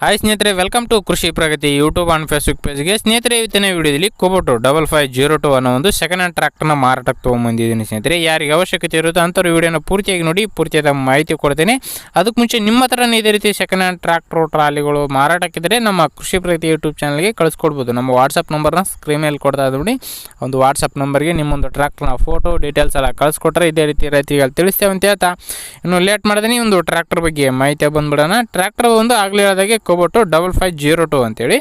Hi ಸ್ನೇಹಿತರೆ welcome to ಕೃಷಿ ಪ್ರಗತಿ YouTube and Facebook ಪೇಜ್ಗೆ ಸ್ನೇಹಿತರೆ, ಇವತ್ತಿನ ವಿಡಿಯೋದಲ್ಲಿ Kubota double five zero two ಅನ್ನೋ ಒಂದು ಸೆಕೆಂಡ್ ಹ್ಯಾಂಡ್ ಟ್ರ್ಯಾಕ್ಟರ್ನ ಮಾರಾಟಕ್ಕೆ ತೊಗೊಂಬಂದಿದ್ದೀನಿ ಸ್ನೇಹಿತರೆ. ಯಾರಿಗೆ ಅವಶ್ಯಕತೆ ಇರುತ್ತೋ ಅಂಥವ್ರು ವಿಡಿಯೋನ ಪೂರ್ತಿಯಾಗಿ ನೋಡಿ, ಪೂರ್ತಿಯಾದ ಮಾಹಿತಿ ಕೊಡ್ತೇನೆ. ಅದಕ್ಕೆ ಮುಂಚೆ ನಿಮ್ಮ ಹತ್ರನೇ ಇದೇ ರೀತಿ ಸೆಕೆಂಡ್ ಹ್ಯಾಂಡ್ ಟ್ರ್ಯಾಕ್ಟ್ರು ಟ್ರಾಲಿಗಳು ಮಾರಾಟಕ್ಕಿದ್ರೆ ನಮ್ಮ ಕೃಷಿ ಪ್ರಗತಿ ಯೂಟ್ಯೂಬ್ ಚಾನಲ್ಗೆ ಕಳಿಸ್ಕೊಡ್ಬೋದು. ನಮ್ಮ ವಾಟ್ಸಪ್ ನಂಬರ್ನ ಸ್ಕ್ರೀನ್ ಮೇಲೆ ಕೊಡ್ತಾ ನೋಡಿ ಒಂದು ವಾಟ್ಸಪ್ ನಂಬರ್ಗೆ ನಿಮ್ಮೊಂದು ಟ್ರ್ಯಾಕ್ಟರ್ನ ಫೋಟೋ ಡೀಟೇಲ್ಸ್ ಎಲ್ಲ ಕಳಿಸ್ಕೊಟ್ರೆ ಇದೇ ರೀತಿ ರೈತರಿಗೆ ತಿಳಿಸ್ತೇವೆ ಅಂತ ಹೇಳ್ತಾ. ಇನ್ನು ಲೇಟ್ ಮಾಡಿದೀನಿ ಒಂದು ಟ್ರ್ಯಾಕ್ಟರ್ ಬಗ್ಗೆ ಮಾಹಿತಿ ಬಂದ್ಬಿಡೋಣ. ಟ್ರ್ಯಾಕ್ಟರ್ ಒಂದು ಆಗಲೇ ಹೇಳಿದಾಗೆ Kubota double five zero two ಅಂತೇಳಿ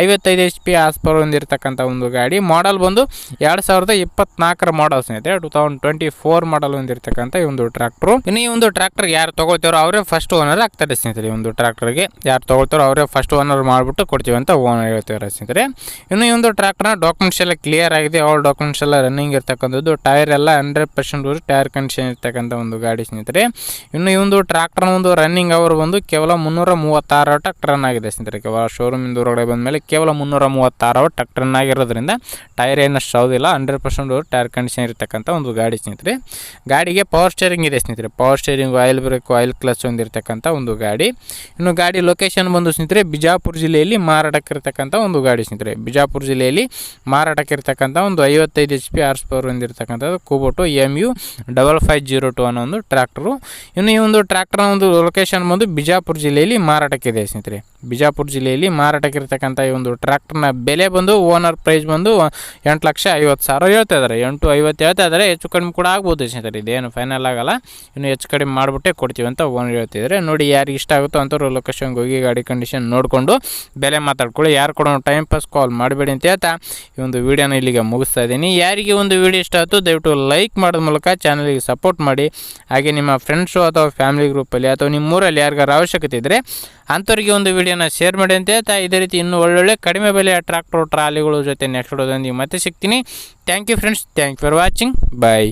ಐವತ್ತೈದು ಎಚ್ ಪಿ ಆಸ್ಪರ್ ಹೊಂದಿರತಕ್ಕಂಥ ಒಂದು ಗಾಡಿ. ಮಾಡಲ್ ಬಂದು ಎರಡು ಸಾವಿರದ ಇಪ್ಪತ್ನಾಲ್ಕರ ಮಾಡಲ್ ಸ್ನೇಹಿತರೆ two thousand twenty four model ಹೊಂದಿರತಕ್ಕಂಥ ಈ ಒಂದು ಟ್ರ್ಯಾಕ್ಟ್ರು ಇನ್ನು ಈ ಒಂದು ಟ್ರ್ಯಾಕ್ಟರ್ ಯಾರು ತಗೋತಾರೋ ಅವರೇ ಫಸ್ಟ್ ಓನರ್ ಆಗ್ತಾರೆ ಸ್ನೇಹಿತರೆ ಈ ಒಂದು ಟ್ರ್ಯಾಕ್ಟರ್ಗೆ ಯಾರು ತಗೊಳ್ತಾರೋ ಅವರೇ ಫಸ್ಟ್ ಓನರ್ ಮಾಡಿಬಿಟ್ಟು ಕೊಡ್ತೀವಿ ಅಂತ ಓನರ್ ಹೇಳ್ತಾರೆ ಸ್ನೇಹಿತರೆ. ಇನ್ನು ಈ ಒಂದು ಟ್ರ್ಯಾಕ್ಟರ್ನ ಡಾಕ್ಯುಮೆಂಟ್ಸ್ ಎಲ್ಲ ಕ್ಲಿಯರ್ ಆಗಿದೆ. ಆಲ್ ಡಾಕ್ಯುಮೆಂಟ್ಸ್ ಎಲ್ಲ ರನ್ನಿಂಗ್ ಇರ್ತಕ್ಕಂಥದ್ದು. ಟೈರ್ ಎಲ್ಲ ಹಂಡ್ರೆಡ್ ಪರ್ಸೆಂಟ್ ಟೈರ್ ಕಂಡೀಷನ್ ಇರ್ತಕ್ಕಂಥ ಒಂದು ಗಾಡಿ ಸ್ನೇಹಿತರೆ. ಇನ್ನು ಈ ಒಂದು ಟ್ರ್ಯಾಕ್ಟರ್ನ ಒಂದು ರನ್ನಿಂಗ್ ಅವರ್ ಬಂದು ಕೇವಲ ಮುನ್ನೂರ ಮೂವತ್ತಾರು ಟಕ್ ರನ್ ಆಗಿದೆ ಸ್ನೇಹಿತರೆ. ಕೇವಲ ಶೋರೂಮಿಂದ ಹೊರಗಡೆ ಬಂದ ಮೇಲೆ ಕೇವಲ ಮುನ್ನೂರ ಮೂವತ್ತಾರು ಆಗಿರೋದ್ರಿಂದ ಟೈರ್ ಏನಷ್ಟು ಸೌದಿಲ್ಲ ಹಂಡ್ರೆಡ್ ಪರ್ಸೆಂಟ್ ಟೈರ್ ಕಂಡೀಷನ್ ಇರತಕ್ಕಂಥ ಒಂದು ಗಾಡಿ ಸ್ನೇಹಿತರೆ. ಗಾಡಿಗೆ ಪವರ್ ಸ್ಟೇರಿಂಗ್ ಇದೆ ಸ್ನೇಹಿತರೆ. Power steering oil brake oil clutch ಹೊಂದಿರತಕ್ಕಂಥ ಒಂದು ಗಾಡಿ. ಇನ್ನು ಗಾಡಿ ಲೊಕೇಶನ್ ಬಂದು ಸ್ನೇಹಿತರೆ, ಬಿಜಾಪುರ ಜಿಲ್ಲೆಯಲ್ಲಿ ಮಾರಾಟಕ್ಕಿರ್ತಕ್ಕಂಥ ಒಂದು ಗಾಡಿ ಸ್ನೇಹಿತರೆ. ಬಿಜಾಪುರ ಜಿಲ್ಲೆಯಲ್ಲಿ ಮಾರಾಟಕ್ಕಿರ್ತಕ್ಕಂಥ ಒಂದು ಐವತ್ತೈದು H P hours power ಹೊಂದಿರತಕ್ಕಂಥದ್ದು Kubota M U double five zero two ಅನ್ನೋ ಒಂದು ಟ್ರ್ಯಾಕ್ಟರು ಇನ್ನು ಈ ಒಂದು ಟ್ರ್ಯಾಕ್ಟರ್ನ ಒಂದು ಲೊಕೇಶನ್ ಬಂದು ಬಿಜಾಪುರ ಜಿಲ್ಲೆಯಲ್ಲಿ ಮಾರಾಟಕ್ಕಿದೆ ಸ್ನೇಹಿತರೆ. ಬಿಜಾಪುರ ಜಿಲ್ಲೆಯಲ್ಲಿ ಮಾರಾಟಕ್ಕಿರ್ತಕ್ಕಂಥ ಈ ಒಂದು ಟ್ರ್ಯಾಕ್ಟರ್ನ ಬೆಲೆ ಬಂದು, ಓನರ್ ಪ್ರೈಸ್ ಬಂದು ಎಂಟು ಲಕ್ಷ ಐವತ್ತು ಸಾವಿರ ಹೇಳ್ತಾ ಇದ್ದಾರೆ. ಎಂಟು ಐವತ್ತು ಹೇಳ್ತಾ ಇದ್ದಾರೆ. ಹೆಚ್ಚು ಕಡಿಮೆ ಕೂಡ ಆಗ್ಬೋದು ಸ್ನೇಹಿತರೆ ಇದೇನು ಫೈನಲ್ ಆಗಲ್ಲ. ಇನ್ನು ಹೆಚ್ಚು ಕಡಿಮೆ ಮಾಡಿಬಿಟ್ಟೆ ಕೊಡ್ತೀವಿ ಅಂತ ಓನರ್ ಹೇಳ್ತಿದ್ದಾರೆ ನೋಡಿ ಯಾರಿಗೆ ಇಷ್ಟ ಆಗುತ್ತೋ ಅಂಥವ್ರು ಲೊಕೇಶನ್ಗೆ ಹೋಗಿ ಗಾಡಿ ಕಂಡೀಷನ್ ನೋಡಿಕೊಂಡು ಬೆಲೆ ಮಾತಾಡ್ಕೊಳ್ಳಿ. ಯಾರು ಕೊಡೋ ಟೈಮ್ ಪಾಸ್ ಕಾಲ್ ಮಾಡಬೇಡಿ ಅಂತ ಹೇಳ್ತಾ ಈ ಒಂದು ವೀಡಿಯೋನ ಇಲ್ಲಿಗೆ ಮುಗಿಸ್ತಾ ಇದ್ದೀನಿ. ಯಾರಿಗೆ ಒಂದು ವೀಡಿಯೋ ಇಷ್ಟ ಆಯಿತು, ದಯವಿಟ್ಟು ಲೈಕ್ ಮಾಡೋದ ಮೂಲಕ ಚಾನಲಿಗೆ ಸಪೋರ್ಟ್ ಮಾಡಿ. ಹಾಗೆ ನಿಮ್ಮ ಫ್ರೆಂಡ್ಸು ಅಥವಾ ಫ್ಯಾಮಿಲಿ ಗ್ರೂಪಲ್ಲಿ ಅಥವಾ ನಿಮ್ಮೂರಲ್ಲಿ ಯಾರಿಗಾರು ಅವಶ್ಯಕತೆ ಇದ್ದರೆ ಅಂಥವ್ರಿಗೆ ಒಂದು ವೀಡಿಯೋನ ಶೇರ್ ಮಾಡಿ ಅಂತ ಹೇಳ್ತಾ, ಇದೇ ರೀತಿ ಇನ್ನೂ ಒಳ್ಳೊಳ್ಳೆ ಕಡಿಮೆ ಬೆಲೆಯ ಟ್ರಾಕ್ಟರ್ ಟ್ರಾಲಿಗಳು ಜೊತೆ ನೆಕ್ಸ್ಟ್ ಮತ್ತೆ ಸಿಗ್ತೀನಿ. Thank you friends thank for watching bye